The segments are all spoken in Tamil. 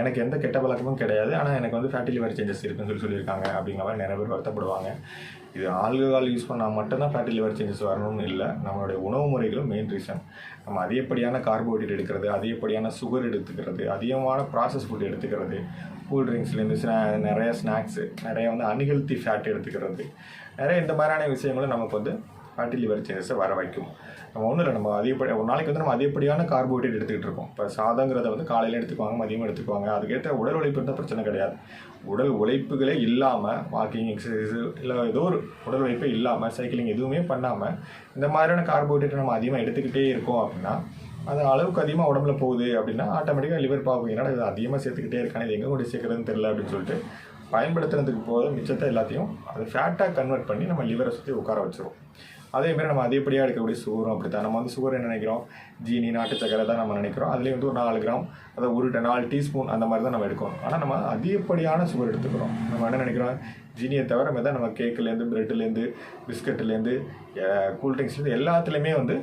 எனக்கு எந்த கெட்ட பழக்கமும் கிடையாது. ஆனால் எனக்கு வந்து ஃபேட்டி லிவர் சேஞ்சஸ் இருக்குன்னு சொல்லி சொல்லியிருக்காங்க அப்படிங்கிற மாதிரி நிறைய பேர் வருத்தப்படுவாங்க. இது ஆல்கஹால் யூஸ் பண்ணால் மட்டும்தான் ஃபேட்டி லிவர் சேஞ்சஸ் வரணும்னு இல்லை. நம்மளுடைய உணவு முறைகளும் மெயின் ரீசன் நம்ம அதிகப்படியான கார்போஹைட்ரேட் எடுக்கிறது அதிகப்படியான சுகர் எடுத்துக்கிறது அதிகமான ப்ராசஸ் ஃபுட் எடுத்துக்கிறது கூல் ட்ரிங்க்ஸ்லேருந்து ஸ்நா நிறைய ஸ்நாக்ஸு நிறைய வந்து அன்ஹெல்த்தி ஃபேட் எடுத்துக்கிறது நிறைய இந்த மாதிரியான விஷயங்களும் நமக்கு வந்து ஃபேட்டி லிவர் சேஞ்சஸை வர வைக்கும். நம்ம ஒன்றும் இல்லை நம்ம அதிகப்படி ஒரு நாளைக்கு வந்து நம்ம அதிகப்படியான கார்போஹைட்ரேட் எடுத்துக்கிட்டு இருக்கோம். இப்போ சாதங்கிறத வந்து காலையில் எடுத்துக்குவாங்க மதியம் எடுத்துக்குவாங்க. அதுக்கேற்ற உடல் உழைப்பு இருந்தால் பிரச்சனை கிடையாது. உடல் உழைப்புகளே இல்லாமல் வாக்கிங் எக்ஸசைஸு இல்லை ஏதோ ஒரு உடல் உழைப்பே இல்லாமல் சைக்கிளிங் எதுவுமே பண்ணாமல் இந்த மாதிரியான கார்போஹைட்ரேட் நம்ம அதிகமாக எடுத்துக்கிட்டே இருக்கோம் அப்படின்னா அது அளவுக்கு அதிகமாக உடம்புல போகுது அப்படின்னா ஆட்டோமேட்டிக்காக லிவர் பார்க்கும் என்னடா இது அதிகமாக சேர்த்துக்கிட்டே இருக்கானே இது எங்கே கொண்டு சேர்க்குறதுன்னு தெரில அப்படின்னு சொல்லிட்டு பயன்படுத்துறதுக்கு போகிற மிச்சத்தை எல்லாத்தையும் அது ஃபேட்டாக கன்வெர்ட் பண்ணி நம்ம லிவரை சுற்றி உட்கார வச்சுருவோம் அதே மாதிரி நம்ம அதிகப்படியாக எடுக்கக்கூடிய சுகரும் அப்படி தான் நம்ம வந்து சுகர் என்ன நினைக்கிறோம்? ஜீனி நாட்டு சக்கரை தான் நம்ம நினைக்கிறோம். அதுலேயும் வந்து ஒரு நாலு கிராம் அதை ஒரு ட- நாலு டீஸ்பூன் அந்த மாதிரி தான் நம்ம எடுக்கணும். ஆனால் நம்ம அதிகப்படியான சுகர் எடுத்துக்கிறோம். நம்ம என்ன நினைக்கிறோம்? ஜீனியை தவிர மாதிரி தான் நம்ம கேக்குலேருந்து பிரெட்லேருந்து பிஸ்கட்லேருந்து கூல்ட்ரிங்க்ஸ்லேருந்து எல்லாத்துலேயுமே வந்து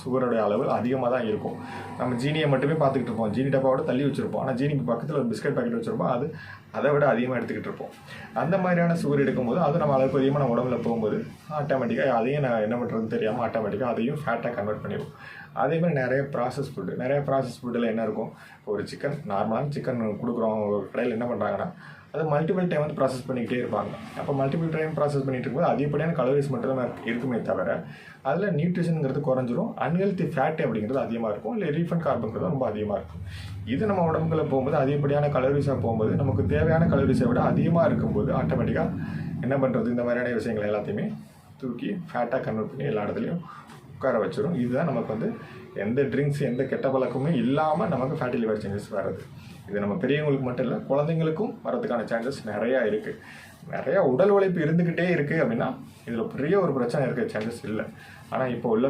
சுகருடைய அளவு அதிகமாக தான் இருக்கும். நம்ம ஜீனியை மட்டுமே பார்த்துக்கிட்டு இருப்போம். ஜீனி டப்பாவோட தள்ளி வச்சுருப்போம். ஆனால் ஜீனிக்கு பக்கத்தில் ஒரு பிஸ்கட் பாக்கெட் வச்சுருப்போம். அது அதை விட அதிகமாக எடுத்துக்கிட்டு இருப்போம். அந்த மாதிரியான சுகர் எடுக்கும்போது அது நம்ம அளவுக்கு அதிகமாக நம்ம உடம்புல போகும்போது ஆட்டோமேட்டிக்காக அதையும் நான் என்ன பண்ணுறதுன்னு தெரியாமல் ஆட்டோமேட்டிக்காக அதையும் ஃபேட்டாக கன்வெர்ட் பண்ணிடுவோம் அதே மாதிரி நிறைய ப்ராசஸ் ஃபுட்டு நிறைய ப்ராசஸ் ஃபுட்டில் என்ன இருக்கும்? ஒரு சிக்கன் நார்மலான சிக்கன் கொடுக்குறோம். ஒரு கடையில் என்ன பண்ணுறாங்கன்னா அதை மல்டிபிள் டைம் வந்து ப்ராசஸ் பண்ணிக்கிட்டே இருப்பாங்க. அப்போ மல்டிபிள் டைம் ப்ராசஸ் பண்ணிட்டு இருக்கும்போது அதிகப்படியான கலோரிஸ் மட்டும் தான் இருக்குமே தவிர அதில் நியூட்ரிஷனுங்கிறது குறைஞ்சிரும். அன்ஹெல்த்தி ஃபேட் அப்படிங்கிறது அதிகமாக இருக்கும். இல்லை ரீஃபண்ட் கார்புங்கிறது ரொம்ப அதிகமாக இருக்கும். இது நம்ம உடம்புக்குள்ள போகும்போது அதிகப்படியான கலோரிஸாக போகும்போது நமக்கு தேவையான கலோரிஸை விட அதிகமாக இருக்கும்போது ஆட்டோமேட்டிக்காக என்ன பண்ணுறது இந்த மாதிரியான விஷயங்கள் எல்லாத்தையுமே தூக்கி ஃபேட்டாக கன்வெர்ட் பண்ணி எல்லா இடத்துலையும் உட்கார வச்சிடும் இதுதான் நமக்கு வந்து எந்த ட்ரிங்க்ஸ் எந்த கெட்ட பழக்கமும் இல்லாமல் நமக்கு ஃபேட்டி லிவர் சேஞ்சஸ் வருது இது நம்ம பெரியவங்களுக்கு மட்டும் இல்லை குழந்தைங்களுக்கும் வரதுக்கான சான்சஸ் நிறையா இருக்குது நிறையா உடல் உழைப்பு இருந்துக்கிட்டே இருக்குது அப்படின்னா இதில் பெரிய ஒரு பிரச்சனை இருக்க சான்சஸ் இல்லை. ஆனால் இப்போ உள்ள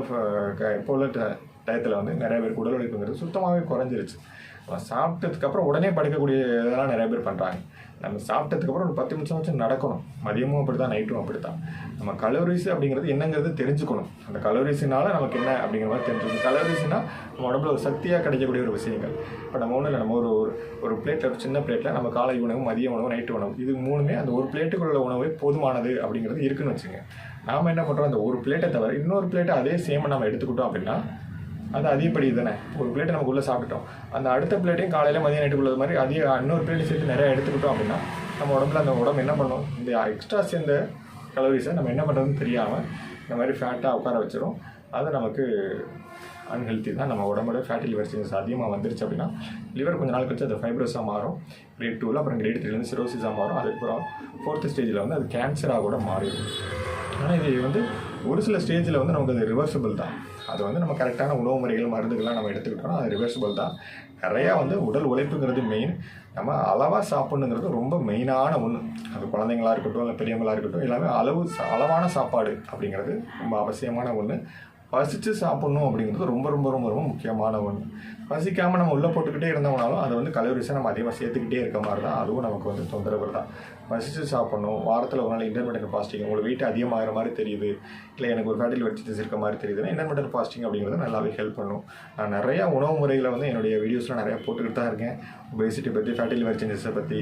க- இப்போ உள்ள ட- டயத்தில் வந்து நிறைய பேருக்கு உடல் உழைப்புங்கிறது சுத்தமாகவே குறைஞ்சிருச்சு. நம்ம சாப்பிட்டதுக்கு அப்புறம் உடனே படுக்கக்கூடிய இதெல்லாம் நிறைய பேர் பண்ணுறாங்க நம்ம சாப்பிட்டதுக்கு அப்புறம் ஒரு பத்து நிமிஷம் வச்சு நடக்கணும். மதியமும் அப்படி தான் நைட்டும் அப்படி தான் நம்ம கலோரிஸ் அப்படிங்கிறது என்னங்கிறது தெரிஞ்சுக்கணும். அந்த கலோரிஸ்னால நமக்கு என்ன அப்படிங்கிற மாதிரி தெரிஞ்சுக்கணும். கலோரிஸ்னால் நம்ம உடம்புல ஒரு சக்தியாக கிடைக்கக்கூடிய ஒரு விஷயங்கள். இப்போ நம்ம ஒன்றும் இல்லை நம்ம ஒரு ஒரு ஒரு பிளேட்டில் சின்ன பிளேட்டில் நம்ம காலை உணவு மதிய உணவு நைட்டு உணவு இது மூணுமே அந்த ஒரு பிளேட்டுக்குள்ள உணவே போதுமானது அப்படிங்கிறது இருக்குன்னு வச்சுங்க நாம் என்ன பண்ணுறோம் அந்த ஒரு பிளேட்டை தவிர இன்னொரு பிளேட்டை அதே சேமாக நம்ம எடுத்துக்கிட்டோம் அப்படின்னா அது அதிகப்படி தானே ஒரு பிளேட்டை நமக்கு உள்ளே சாப்பிட்டோம் அந்த அடுத்த பிளேட்டையும் காலையில் மதியம் நைட்டுக்குள்ளது மாதிரி அதிக இன்னொரு பிளேட் சேர்த்து நிறையா எடுத்துக்கிட்டோம் அப்படின்னா நம்ம உடம்புல அந்த உடம்பு என்ன பண்ணும்? இந்த எக்ஸ்ட்ரா சேர்ந்த கலோரிஸை நம்ம என்ன பண்ணுறதுன்னு தெரியாமல் இந்த மாதிரி ஃபேட்டாக உட்கார வச்சிடும் அது நமக்கு அன்ஹெல்த்தி தான். நம்ம உடம்போட ஃபேட்டி லிவர் சேஞ்சஸ் அதிகமாக வந்துருச்சு அப்படின்னா லிவர் கொஞ்ச நாள் கழிச்சு அது ஃபைப்ரோஸாக மாறும். கிரேட் டூவில் அப்புறம் கிரேட் த்ரீலேருந்து சிரோசிஸாக மாறும். அதுக்கப்புறம் ஃபோர்த்து ஸ்டேஜில் வந்து அது கேன்சராக கூட மாறிடும். ஆனால் இது வந்து ஒரு சில ஸ்டேஜில் வந்து நமக்கு அது ரிவர்சபிள் தான். அது வந்து நம்ம கரெக்டான உணவு முறைகள் மருந்துகள்லாம் நம்ம எடுத்துக்கிட்டோம்னா அது ரிவர்சபிள் தான். நிறையா வந்து உடல் உழைப்புங்கிறது மெயின் நம்ம அளவாக சாப்பிடணுங்கிறது ரொம்ப மெயினான ஒன்று அது குழந்தைங்களா இருக்கட்டும் இல்லை பெரியவங்களாக இருக்கட்டும் எல்லாமே அளவு அளவான சாப்பாடு அப்படிங்கிறது ரொம்ப அவசியமான ஒன்று பசித்து சாப்பிட்ணும் அப்படிங்கிறது ரொம்ப ரொம்ப ரொம்ப ரொம்ப முக்கியமான ஒன்று பசிக்காமல் நம்ம உள்ளே போட்டுக்கிட்டே இருந்தோம்னாலும் அதை வந்து கலோரிஸை நம்ம அதிகமாக சேர்த்துக்கிட்டே இருக்க மாதிரி தான் அதுவும் நமக்கு வந்து தொந்தரவு தான். பசித்து சாப்பிட்ணும் வாரத்தில் ஒரு நாள் இன்டர்மீடியட் ஃபாஸ்டிங் உங்களுக்கு வெயிட் அதிகமாகிற மாதிரி தெரியுது இல்லை எனக்கு ஒரு ஃபேட்டில் வச்சு இருக்க மாதிரி தெரியுதுன்னா இன்டர்மீடியட் ஃபாஸ்டிங் அப்படிங்கிறது நல்லாவே ஹெல்ப் பண்ணும். நான் நிறையா உணவு முறைகளை வந்து என்னுடைய வீடியோஸில் நிறையா போட்டுக்கிட்டு தான் இருக்கேன். ஒபேசிட்டி பற்றி ஃபேட்டி லிவர் சேஞ்சஸை பற்றி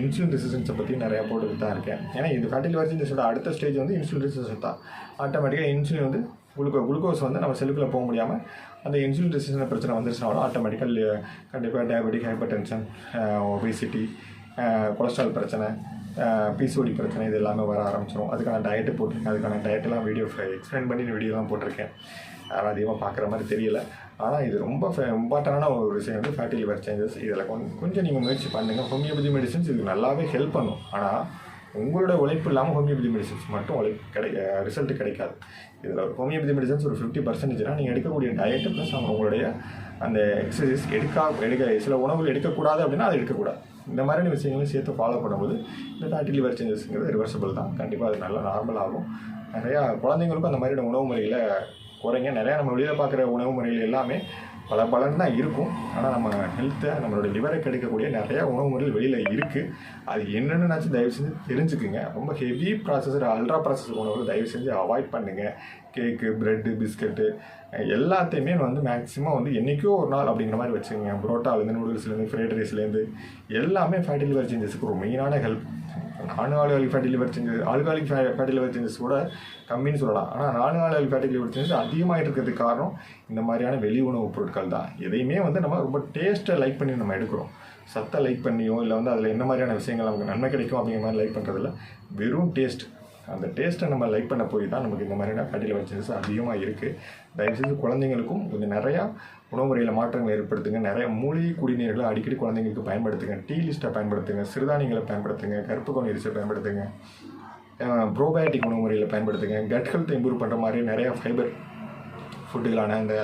இன்சுலின் ரெசிஸ்டன்ஸை பற்றி நிறையா போட்டுக்கிட்டு தான் இருக்கேன். ஏன்னா இது ஃபேட்டி லிவர் சேஞ்சஸோட அடுத்த ஸ்டேஜ் வந்து இன்சுலின் ரெசிஸ்டன்ஸ் தான். ஆட்டோமேட்டிக்காக இன்சுலின் வந்து குளுக்கோ குளுக்கோஸ் வந்து நம்ம செல்லுக்குள்ளே போக முடியாமல் அந்த இன்சுலின் ரெசிஸ்டன்ஸ் பிரச்சனை வந்துருச்சுனாலும் ஆட்டோமேட்டிக்கல் கண்டிப்பாக diabetic hypertension obesity cholesterol பிரச்சனை பிசிஓடி பிரச்சனை இது எல்லாமே வர ஆரம்பிச்சிடும் அதுக்கான டயட்டு போட்டிருக்கேன். அதுக்கான டயட்டெல்லாம் வீடியோ எக்ஸ்பிளைன் பண்ணி வீடியோலாம் போட்டிருக்கேன். யாரும் அதிகமாக பார்க்குற மாதிரி தெரியல. ஆனால் இது ரொம்ப இம்பார்ட்டண்டான ஒரு விஷயம் வந்து ஃபேட்டி லிவர் சேஞ்சஸ் இதில் கொஞ்சம் கொஞ்சம் நீங்கள் முயற்சி பண்ணுங்கள் ஹோமியோபதி மெடிசன்ஸ் இது நல்லாவே ஹெல்ப் பண்ணும். ஆனால் உங்களோட உழைப்பு இல்லாமல் ஹோமியோபதி மெடிசன்ஸ் மட்டும் உழைப்பு கிடை ரிசல்ட் கிடைக்காது. இதில் ஒரு ஹோமியோபதி மெடிசன்ஸ் ஒரு ஃபிஃப்டி பர்சன்டேஜ்னால் நீங்கள் எடுக்கக்கூடிய டயட்டு ப்ளஸ் அவங்க உங்களுடைய அந்த எக்ஸசைஸ் எடுக்கா எடுக்க சில உணவுகள் எடுக்கக்கூடாது அப்படின்னா அது எடுக்கக்கூடாது. இந்த மாதிரியான விஷயங்களையும் சேர்த்து ஃபாலோ பண்ணும்போது இந்த ஃபேட்டி லிவர் சேஞ்சஸ்ங்கிறது ரிவர்சபிள் தான். கண்டிப்பாக அது நல்லா நார்மல் ஆகும். நிறையா குழந்தைங்களுக்கும் அந்த மாதிரியான உணவு முறையில் குறைங்க. நிறையா நம்ம வெளியில் பார்க்குற உணவு முறைகள் எல்லாமே பல பலன் தான் இருக்கும். ஆனால் நம்ம ஹெல்த்தை நம்மளோட லிவரை கெடுக்கக்கூடிய நிறையா உணவு முறைகள் வெளியில் இருக்குது அது என்னென்னு தயவு செஞ்சு தெரிஞ்சுக்குங்க. ரொம்ப ஹெவி ப்ராசஸர் அல்ட்ரா ப்ராசஸர் உணவுகள் தயவு செஞ்சு அவாய்ட் பண்ணுங்கள் கேக்கு ப்ரெட்டு பிஸ்கட்டு எல்லாத்தையுமே வந்து மேக்ஸிமம் வந்து என்றைக்கோ ஒரு நாள் அப்படிங்கிற மாதிரி வச்சுக்கோங்க. புரோட்டாலேருந்து நூடுல்ஸ்லேருந்து ஃப்ரைட் ரைஸ்லேருந்து எல்லாமே ஃபேட்டி லிவர் சேஞ்சஸுக்கு ஒரு மெயினான help non alcoholic fatty liver changes alcoholic fatty liver changes கூட கம்மின்னு சொல்லலாம். ஆனால் non alcoholic fatty liver changes அதிகமாகிட்டு இருக்கிறதுக்கு காரணம் இந்த மாதிரியான வெளி உணவுப் பொருட்கள் தான். எதையுமே வந்து நம்ம ரொம்ப டேஸ்ட்டை லைக் பண்ணி நம்ம எடுக்கிறோம். சத்தை லைக் பண்ணியோ இல்லை வந்து அதில் என்ன மாதிரியான விஷயங்கள் நமக்கு நன்மை கிடைக்கும் அப்படிங்கிற மாதிரி லைக் பண்ணுறதில்ல வெறும் டேஸ்ட் அந்த டேஸ்ட்டை நம்ம லைக் பண்ண போய் தான் நமக்கு இந்த மாதிரியான ஃபேட்டி லிவர் அதிகமாக இருக்குது தயவுசெய்து குழந்தைங்களுக்கும் கொஞ்சம் நிறையா உணவு முறையில் மாற்றங்கள் ஏற்படுத்துங்க. நிறைய மூலிகை குடிநீர்களை அடிக்கடி குழந்தைங்களுக்கு பயன்படுத்துங்க. டீ லிஸ்ட்டை பயன்படுத்துங்க. சிறுதானியங்களை பயன்படுத்துங்க. கருப்பு கவுனி பயன்படுத்துங்க. ப்ரோபயோட்டிக் உணவு முறையில் பயன்படுத்துங்க. கட் ஹெல்த் இம்ப்ரூவ் பண்ணுற மாதிரி நிறையா ஃபைபர் ஃபுட்டுகளான இந்த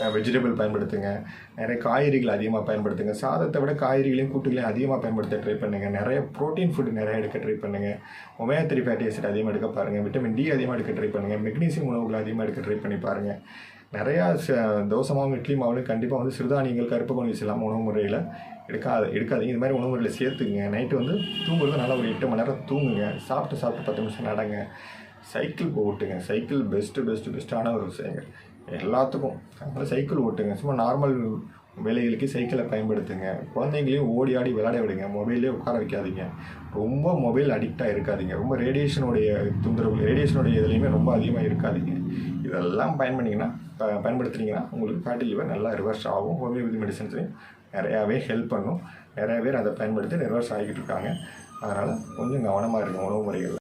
வெஜிடபிள் பயன்படுத்துங்க. நிறைய காய்கறிகள் அதிகமாக பயன்படுத்துங்க. சாதத்தை விட காய்கறிகளையும் கூட்டுகளையும் அதிகமாக பயன்படுத்த ட்ரை பண்ணுங்கள் நிறைய ப்ரோட்டீன் ஃபுட் நிறைய எடுக்க ட்ரை பண்ணுங்கள் ஒமேகா த்ரீ ஃபேட்டி ஆசிட் அதிகமாக எடுக்க பாருங்கள் விட்டமின் டி அதிகமாக எடுக்க ட்ரை பண்ணுங்கள் மெக்னீசியம் உணவுகள் அதிகமாக எடுக்க ட்ரை பண்ணி பாருங்கள் நிறையா ச- தோசை மாவும் இட்லி மாவுலையும் கண்டிப்பாக வந்து சிறுதானியங்கள் கருப்பு கொண்டு இல்லாமல் உணவு முறையில் எடுக்காது எடுக்காதீங்க. இது மாதிரி உணவு முறையில் சேர்த்துக்குங்க. நைட்டு வந்து தூங்குறது நல்லா ஒரு எட்டு மணி நேரம் தூங்குங்க. சாப்பிட்டு சாப்பிட்டு பத்து நிமிஷம் நடங்க. சைக்கிள் போட்டுங்க. சைக்கிள் பெஸ்ட்டு பெஸ்ட்டு பெஸ்ட்டான ஒரு விஷயங்கள் எல்லாத்துக்கும். அதனால் சைக்கிள் ஓட்டுங்க. சும்மா நார்மல் வேலைகளுக்கு சைக்கிளை பயன்படுத்துங்க. குழந்தைங்களையும் ஓடி ஆடி விளையாட விடுங்க. மொபைல்லே உட்கார வைக்காதீங்க. ரொம்ப மொபைல் அடிக்டாக இருக்காதிங்க. ரொம்ப ரேடியேஷனுடைய தொந்தரவு ரேடியேஷனுடைய இதுலேயுமே ரொம்ப அதிகமாக இருக்காதீங்க. இதெல்லாம் பயன் பண்ணிங்கன்னா ப- பயன்படுத்துனீங்கன்னா உங்களுக்கு ஃபேட்டி லிவர் நல்லா ரிவர்ஸ் ஆகும். ஹோமியோபதி மெடிசன்ஸ்லையும் நிறையாவே ஹெல்ப் பண்ணும். நிறைய பேர் அதை பயன்படுத்தி ரிவர்ஸ் ஆகிட்டு இருக்காங்க. அதனால் கொஞ்சம் கவனமாக இருக்கும் உணவு முறைகளில்.